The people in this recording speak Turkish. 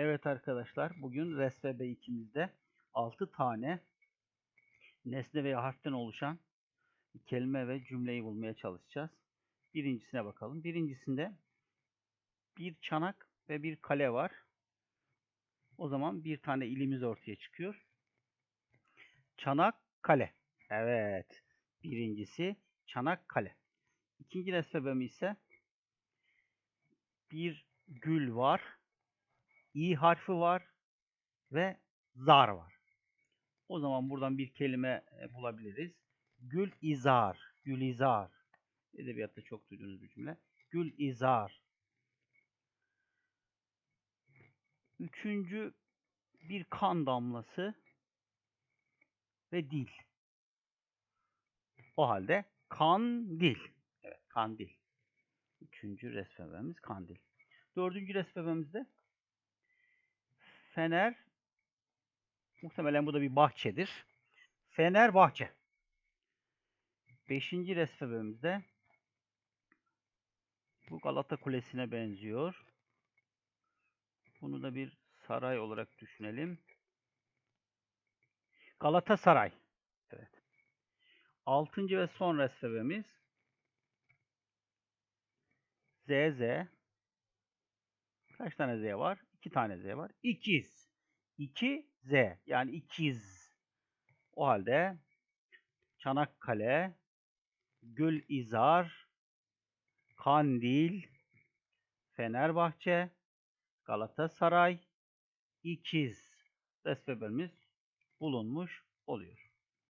Evet arkadaşlar, bugün RESVB 2'mizde 6 tane nesne veya harften oluşan kelime ve cümleyi bulmaya çalışacağız. Birincisine bakalım. Birincisinde bir çanak ve bir kale var. O zaman bir tane ilimiz ortaya çıkıyor. Çanak kale. Evet. Birincisi çanak kale. İkinci resmebem ise bir gül var. İ harfi var ve zar var. O zaman buradan bir kelime e, bulabiliriz. Gül izar, gül izar. Edebiyatta çok duyduğunuz bir cümle. Gül izar. Üçüncü bir kan damlası ve dil. O halde kandil. Evet, kandil. Üçüncü resmememiz kandil. Dördüncü resmememizde Fener muhtemelen bu da bir bahçedir. Fenerbahçe. Beşinci resmemizde bu Galata Kulesi'ne benziyor. Bunu da bir saray olarak düşünelim. Galatasaray. Evet. Altıncı ve son resmemiz ZZ. Kaç tane Z var? İki tane Z var. İkiz. İki Z. Yani ikiz. O halde Çanakkale, Gülizar, Kandil, Fenerbahçe, Galatasaray, İkiz resmimiz bulunmuş oluyor.